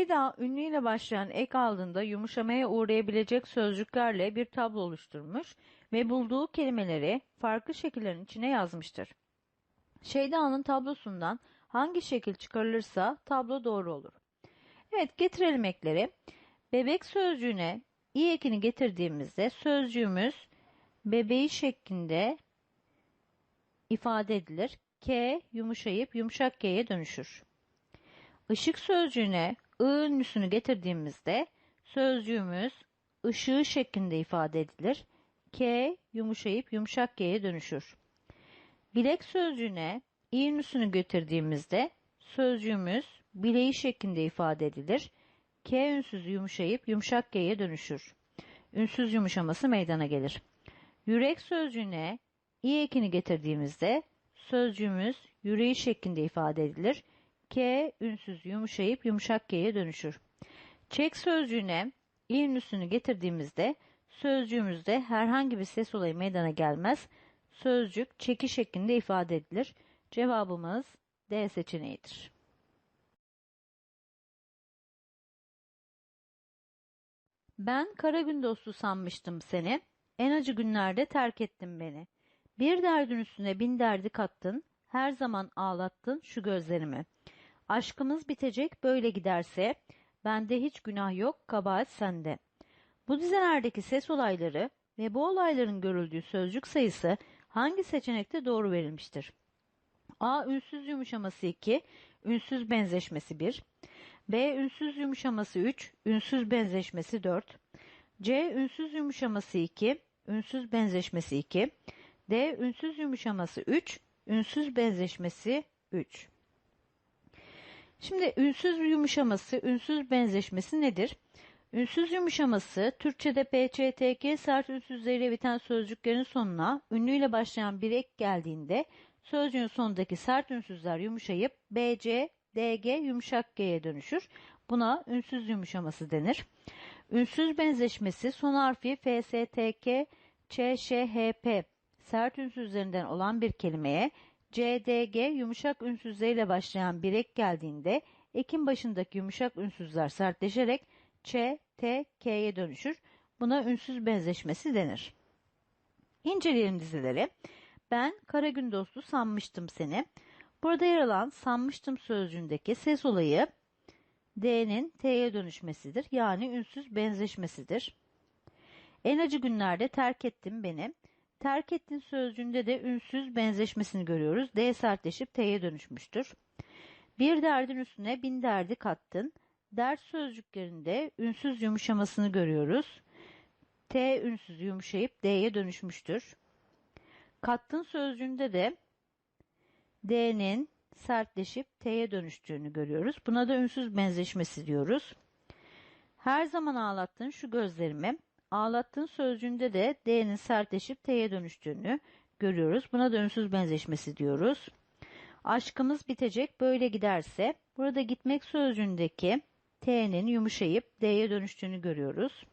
Şeyda ünlüyle başlayan ek aldığında yumuşamaya uğrayabilecek sözcüklerle bir tablo oluşturmuş ve bulduğu kelimeleri farklı şekillerin içine yazmıştır. Şeyda'nın tablosundan hangi şekil çıkarılırsa tablo doğru olur. Evet getirelim ekleri. Bebek sözcüğüne i ekini getirdiğimizde sözcüğümüz bebeği şeklinde ifade edilir. K yumuşayıp yumuşak G'ye dönüşür. Işık sözcüğüne ünlüsünü getirdiğimizde sözcüğümüz ışığı şeklinde ifade edilir. K yumuşayıp yumuşak G'ye dönüşür. Bilek sözcüğüne i ünlüsünü getirdiğimizde sözcüğümüz bileği şeklinde ifade edilir. K ünsüz yumuşayıp yumuşak G'ye dönüşür. Ünsüz yumuşaması meydana gelir. Yürek sözcüğüne i ekini getirdiğimizde sözcüğümüz yüreği şeklinde ifade edilir. K ünsüz yumuşayıp yumuşak G'ye dönüşür. Çek sözcüğüne i ünlüsünü getirdiğimizde sözcüğümüzde herhangi bir ses olayı meydana gelmez. Sözcük çeki şeklinde ifade edilir. Cevabımız D seçeneğidir. Ben kara gün dostu sanmıştım seni. En acı günlerde terk ettin beni. Bir derdin üstüne bin derdi kattın. Her zaman ağlattın şu gözlerimi. Aşkımız bitecek böyle giderse. Bende hiç günah yok kabahat sende. Bu dizelerdeki ses olayları ve bu olayların görüldüğü sözcük sayısı hangi seçenekte doğru verilmiştir? A. Ünsüz yumuşaması 2, ünsüz benzeşmesi 1. B. Ünsüz yumuşaması 3, ünsüz benzeşmesi 4. C. Ünsüz yumuşaması 2, ünsüz benzeşmesi 2. D. Ünsüz yumuşaması 3, ünsüz benzeşmesi 3. Şimdi ünsüz yumuşaması, ünsüz benzeşmesi nedir? Ünsüz yumuşaması, Türkçe'de PÇTK sert ünsüzleriyle biten sözcüklerin sonuna ünlüyle başlayan bir ek geldiğinde sözcüğün sonundaki sert ünsüzler yumuşayıp BC, DG yumuşak G'ye dönüşür. Buna ünsüz yumuşaması denir. Ünsüz benzeşmesi son harfi FSTK, ÇŞHP sert ünsüzlerinden olan bir kelimeye CDG yumuşak ünsüzleriyle başlayan bir ek geldiğinde ekin başındaki yumuşak ünsüzler sertleşerek Ç, T, K'ye dönüşür. Buna ünsüz benzeşmesi denir. İnceleyelim dizileri. Ben kara gün dostu sanmıştım seni. Burada yer alan sanmıştım sözcüğündeki ses olayı D'nin T'ye dönüşmesidir. Yani ünsüz benzeşmesidir. En acı günlerde terk ettim beni. Terk ettin sözcüğünde de ünsüz benzeşmesini görüyoruz. D sertleşip T'ye dönüşmüştür. Bir derdin üstüne bin derdi kattın. Dert sözcüklerinde ünsüz yumuşamasını görüyoruz. T ünsüz yumuşayıp D'ye dönüşmüştür. Kattın sözcüğünde de D'nin sertleşip T'ye dönüştüğünü görüyoruz. Buna da ünsüz benzeşmesi diyoruz. Her zaman ağlattın şu gözlerimi. Ağlattın sözcüğünde de D'nin sertleşip T'ye dönüştüğünü görüyoruz. Buna da ünsüz benzeşmesi diyoruz. Aşkımız bitecek böyle giderse burada gitmek sözcüğündeki T'nin yumuşayıp D'ye dönüştüğünü görüyoruz.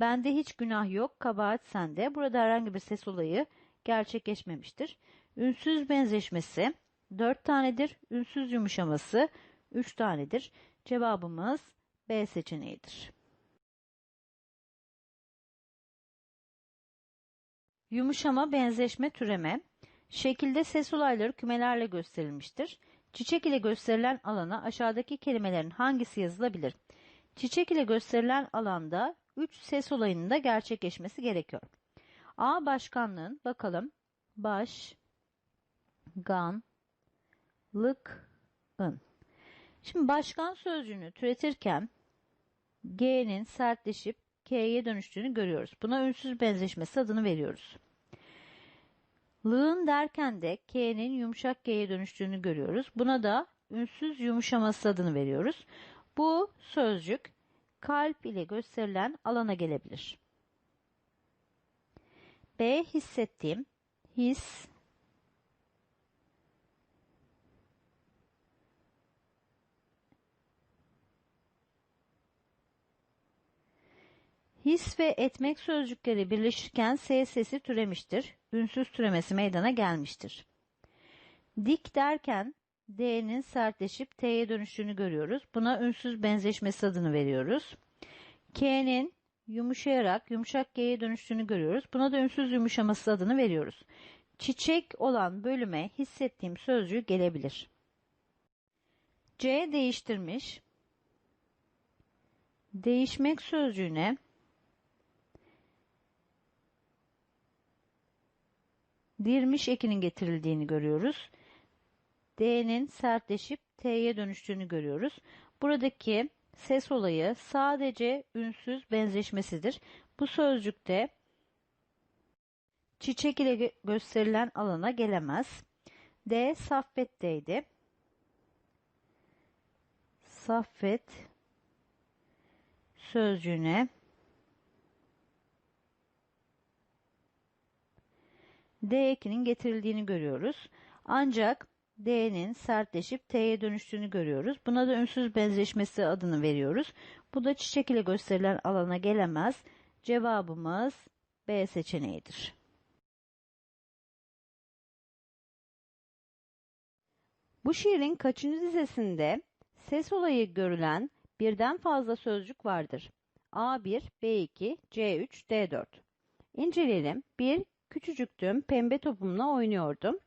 Bende hiç günah yok, kabahat sende. Burada herhangi bir ses olayı gerçekleşmemiştir. Ünsüz benzeşmesi 4 tanedir. Ünsüz yumuşaması 3 tanedir. Cevabımız B seçeneğidir. Yumuşama, benzeşme, türeme. Şekilde ses olayları kümelerle gösterilmiştir. Çiçek ile gösterilen alana aşağıdaki kelimelerin hangisi yazılabilir? Çiçek ile gösterilen alanda 3 ses olayının da gerçekleşmesi gerekiyor. A başkanlığın bakalım baş gan lık ın. Şimdi başkan sözcüğünü türetirken G'nin sertleşip K'ye dönüştüğünü görüyoruz. Buna ünsüz benzeşmesi adını veriyoruz. Lığın derken de K'nin yumuşak G'ye dönüştüğünü görüyoruz. Buna da ünsüz yumuşaması adını veriyoruz. Bu sözcük kalp ile gösterilen alana gelebilir. B hissettiğim his His ve etmek sözcükleri birleşirken S sesi türemiştir. Ünsüz türemesi meydana gelmiştir. Dik derken D'nin sertleşip T'ye dönüştüğünü görüyoruz. Buna ünsüz benzeşmesi adını veriyoruz. K'nin yumuşayarak yumuşak G'ye dönüştüğünü görüyoruz. Buna da ünsüz yumuşaması adını veriyoruz. Çiçek olan bölüme hissettiğim sözcüğü gelebilir. C değiştirmiş. Değişmek sözcüğüne dirmiş ekinin getirildiğini görüyoruz. D'nin sertleşip T'ye dönüştüğünü görüyoruz. Buradaki ses olayı sadece ünsüz benzeşmesidir. Bu sözcükte çiçek ile gösterilen alana gelemez. D saffetteydi. Saffet sözcüğüne D ekinin getirildiğini görüyoruz. Ancak D'nin sertleşip T'ye dönüştüğünü görüyoruz. Buna da ünsüz benzeşmesi adını veriyoruz. Bu da çiçek ile gösterilen alana gelemez. Cevabımız B seçeneğidir. Bu şiirin kaçıncı dizesinde ses olayı görülen birden fazla sözcük vardır? A1, B2, C3, D4. İnceleyelim. 1. Küçücüktüm, pembe topumla oynuyordum.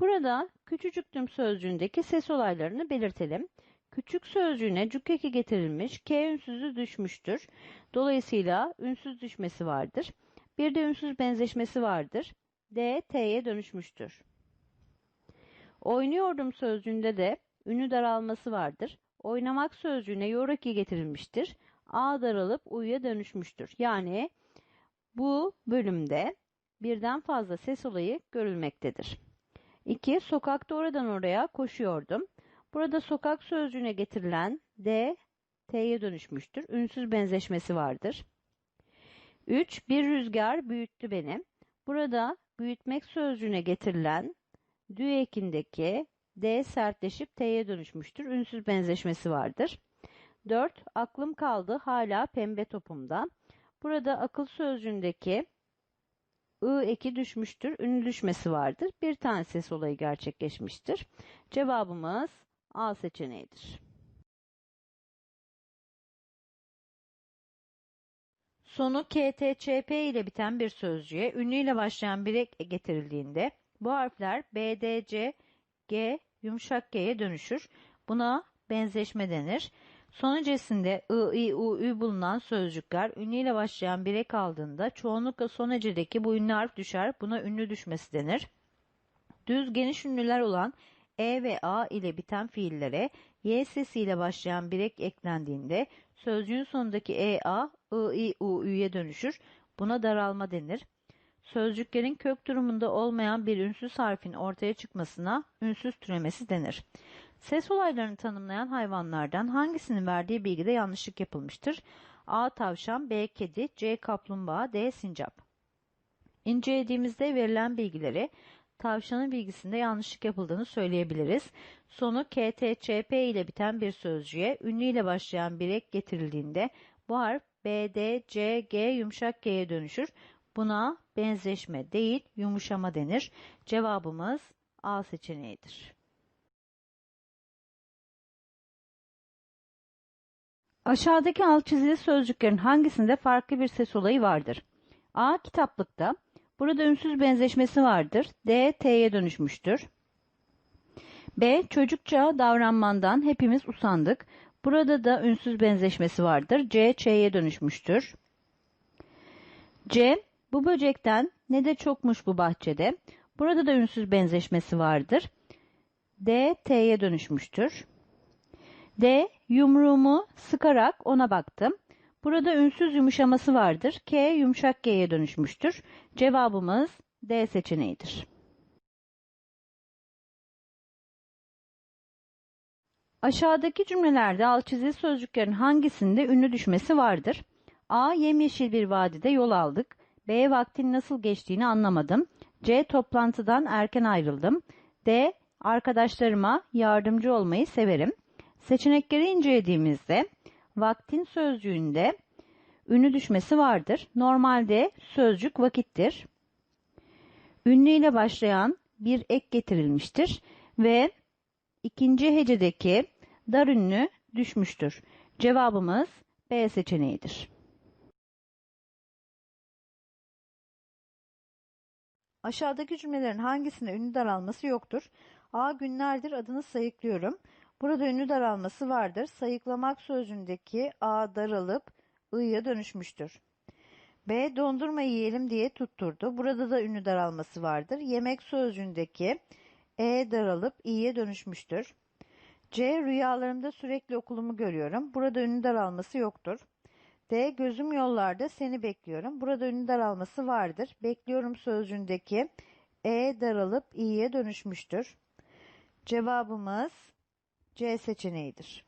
Burada küçücüktüm sözcüğündeki ses olaylarını belirtelim. Küçük sözcüğüne cuk eki getirilmiş, K ünsüzü düşmüştür. Dolayısıyla ünsüz düşmesi vardır. Bir de ünsüz benzeşmesi vardır. D, T'ye dönüşmüştür. Oynuyordum sözcüğünde de ünlü daralması vardır. Oynamak sözcüğüne yoraki getirilmiştir. A daralıp U'ya dönüşmüştür. Yani bu bölümde birden fazla ses olayı görülmektedir. 2. Sokakta oradan oraya koşuyordum. Burada sokak sözcüğüne getirilen D, T'ye dönüşmüştür. Ünsüz benzeşmesi vardır. 3. Bir rüzgar büyüttü beni. Burada büyütmek sözcüğüne getirilen dü ekindeki D sertleşip T'ye dönüşmüştür. Ünsüz benzeşmesi vardır. 4. Aklım kaldı hala pembe topumda. Burada akıl sözcüğündeki I eki düşmüştür. Ünlü düşmesi vardır. Bir tane ses olayı gerçekleşmiştir. Cevabımız A seçeneğidir. Sonu KTÇP ile biten bir sözcüğe ünlüyle başlayan bir ek getirildiğinde bu harfler B, D, C, G, yumuşak G'ye dönüşür. Buna benzeşme denir. Son hecesinde ı, i, u, ü bulunan sözcükler ünlüyle başlayan bir ek aldığında çoğunlukla son hecedeki bu ünlü harf düşer. Buna ünlü düşmesi denir. Düz geniş ünlüler olan e ve a ile biten fiillere y sesiyle başlayan bir ek eklendiğinde sözcüğün sonundaki e, a, ı, i, u, ü'ye dönüşür. Buna daralma denir. Sözcüklerin kök durumunda olmayan bir ünsüz harfin ortaya çıkmasına ünsüz türemesi denir. Ses olaylarını tanımlayan hayvanlardan hangisinin verdiği bilgide yanlışlık yapılmıştır? A. Tavşan, B. Kedi, C. Kaplumbağa, D. Sincap. İncelediğimizde verilen bilgileri tavşanın bilgisinde yanlışlık yapıldığını söyleyebiliriz. Sonu KTÇP ile biten bir sözcüğe ünlü ile başlayan bir ek getirildiğinde bu harf B, D, C, G yumuşak G'ye dönüşür. Buna benzeşme değil yumuşama denir. Cevabımız A seçeneğidir. Aşağıdaki alt çizili sözcüklerin hangisinde farklı bir ses olayı vardır? A. Kitaplıkta. Burada ünsüz benzeşmesi vardır. D. T'ye dönüşmüştür. B. Çocukça davranmandan hepimiz usandık. Burada da ünsüz benzeşmesi vardır. C. Ç'ye dönüşmüştür. C. Bu böcekten ne de çokmuş bu bahçede. Burada da ünsüz benzeşmesi vardır. D. T'ye dönüşmüştür. D. Yumruğumu sıkarak ona baktım. Burada ünsüz yumuşaması vardır. K yumuşak G'ye dönüşmüştür. Cevabımız D seçeneğidir. Aşağıdaki cümlelerde alt çizili sözcüklerin hangisinde ünlü düşmesi vardır? A. Yemyeşil bir vadide yol aldık. B. Vaktin nasıl geçtiğini anlamadım. C. Toplantıdan erken ayrıldım. D. Arkadaşlarıma yardımcı olmayı severim. Seçenekleri incelediğimizde vaktin sözcüğünde ünlü düşmesi vardır. Normalde sözcük vakittir. Ünlü ile başlayan bir ek getirilmiştir ve ikinci hecedeki dar ünlü düşmüştür. Cevabımız B seçeneğidir. Aşağıdaki cümlelerin hangisinde ünlü daralması yoktur? A günlerdir adını sayıklıyorum. Burada ünlü daralması vardır. Sayıklamak sözcüğündeki A daralıp I'ya dönüşmüştür. B dondurma yiyelim diye tutturdu. Burada da ünlü daralması vardır. Yemek sözcüğündeki E daralıp i'ye dönüşmüştür. C rüyalarımda sürekli okulumu görüyorum. Burada ünlü daralması yoktur. D gözüm yollarda seni bekliyorum. Burada ünlü daralması vardır. Bekliyorum sözcüğündeki E daralıp i'ye dönüşmüştür. Cevabımız C seçeneğidir.